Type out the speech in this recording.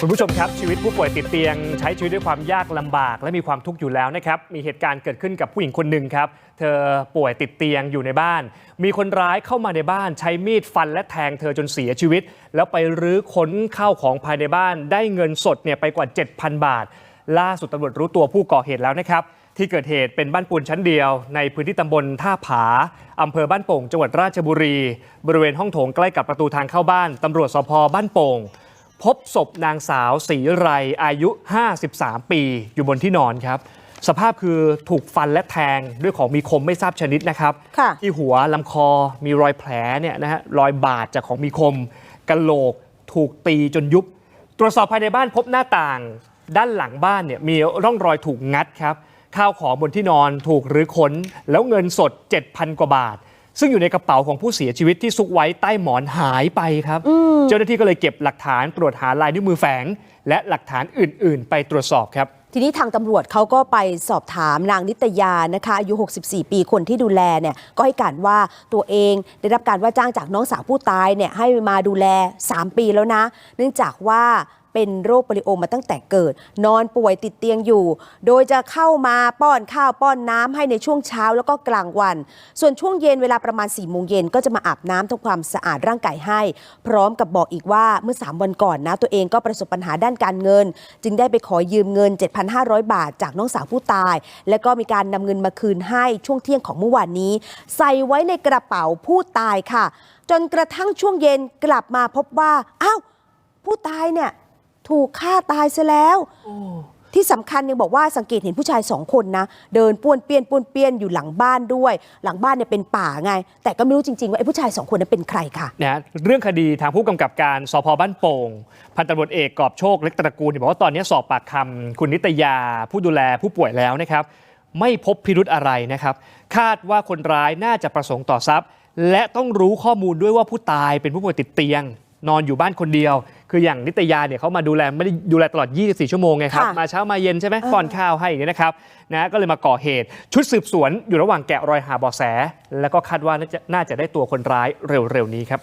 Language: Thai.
คุณผู้ชมครับ ชีวิตผู้ป่วยติดเตียง ใช้ชีวิตด้วยความยากลำบาก และมีความทุกข์อยู่แล้วนะครับ มีเหตุการณ์เกิดขึ้นกับผู้หญิงคนหนึ่งครับ เธอป่วยติดเตียงอยู่ในบ้าน มีคนร้ายเข้ามาในบ้าน ใช้มีดฟันและแทงเธอจนเสียชีวิต แล้วไปรื้อค้นข้าวของภายในบ้าน ได้เงินสดเนี่ยไปกว่า 7,000 บาท ล่าสุดตำรวจรู้ตัวผู้ก่อเหตุแล้วนะครับที่เกิดเหตุเป็นบ้านปูนชั้นเดียว ในพื้นที่ตำบลท่าผา อำเภอบ้านโป่ง จังหวัดราชบุรี บริเวณห้องโถงใกล้กับประตูทางเข้าบ้านตำรวจสพบ้านโป่ง พบศพนางสาวศรีไรอายุ 53 ปี อยู่บนที่นอนครับ สภาพคือถูกฟันและแทงด้วยของมีคมไม่ทราบชนิดนะครับค่ะที่หัวลำคอมีรอยแผลเนี่ยนะฮะรอยบาดจากของมีคมกะโหลกถูกตีจนยุบ ตรวจสอบภายในบ้านพบหน้าต่าง ด้านหลังบ้านเนี่ยมีร่องรอยถูกงัดครับข้าวของบนที่นอนถูกรื้อค้นแล้วเงินสด 7,000 กว่าบาท ซึ่งอยู่ในกระเป๋าของผู้เสียชีวิตที่ซุกไว้ใต้หมอนหายไปครับ เจ้าหน้าที่ก็เลยเก็บหลักฐานตรวจหาลายนิ้วมือแฝง และหลักฐานอื่น ๆ ไปตรวจสอบครับทีนี้ทางตำรวจเขาก็ไปสอบถามนางนิตยานะคะอายุ 64 ปีคนที่ดูแลเนี่ยก็ให้การว่าตัวเองได้รับการว่าจ้างจากน้องสาวผู้ตายเนี่ยให้มาดูแล 3 ปีแล้วนะ เนื่องจากว่าเป็นโรคโปลิโอมาตั้งแต่เกิด นอนป่วยติดเตียงอยู่ โดยจะเข้ามาป้อนข้าวป้อนน้ำให้ในช่วงเช้าแล้วก็กลางวัน ส่วนช่วงเย็นเวลาประมาณ4ี่โมงเย็นก็จะมาอาบน้ำทำความสะอาดร่างกายให้ พร้อมกับบอกอีกว่าเมื่อ 3 วันก่อนนะ ตัวเองก็ประสบปัญหาด้านการเงิน จึงได้ไปขอยืมเงิน 7,500 บาท จากน้องสาวผู้ตาย และก็มีการนำเงินมาคืนให้ช่วงเที่ยงของเมื่อวานนี้ ใส่ไว้ในกระเป๋าผู้ตายค่ะ จนกระทั่งช่วงเย็นกลับมาพบว่าอ้าวผู้ตายเนี่ย ถูกฆ่าตายซะแล้ว ที่สำคัญยังบอกว่าสังเกตเห็นผู้ชายสองคนนะ เดินป้วนเปี้ยนป้วนเปี้ยนอยู่หลังบ้านด้วย หลังบ้านเนี่ยเป็นป่าไง แต่ก็ไม่รู้จริง ๆ ว่าไอ้ผู้ชายสองคนนั้นเป็นใครค่ะ นะฮะเรื่องคดีทางผู้กำกับการสพบ้านโป่ง พันตำรวจเอกกอบโชคเล็กตระกูลเนี่ยบอกว่าตอนนี้สอบปากคำคุณนิตยาผู้ดูแลผู้ป่วยแล้วนะครับ ไม่พบพิรุธอะไรนะครับ คาดว่าคนร้ายน่าจะประสงค์ต่อทรัพย์ และต้องรู้ข้อมูลด้วยว่าผู้ตายเป็นผู้ป่วยติดเตียง นอนอยู่บ้านคนเดียว คืออย่างนิตยาเนี่ยเขามาดูแลไม่ได้ดูแลตลอด 24 ชั่วโมงไงครับ ค่ะมาเช้ามาเย็นใช่ไหมป้อนข้าวให้อย่างนี้นะครับนะก็เลยมาก่อเหตุ ชุดสืบสวนอยู่ระหว่างแกะรอยหาเบาะแส แล้วก็คาดว่าน่าจะน่าจะได้ตัวคนร้ายเร็วๆนี้ครับ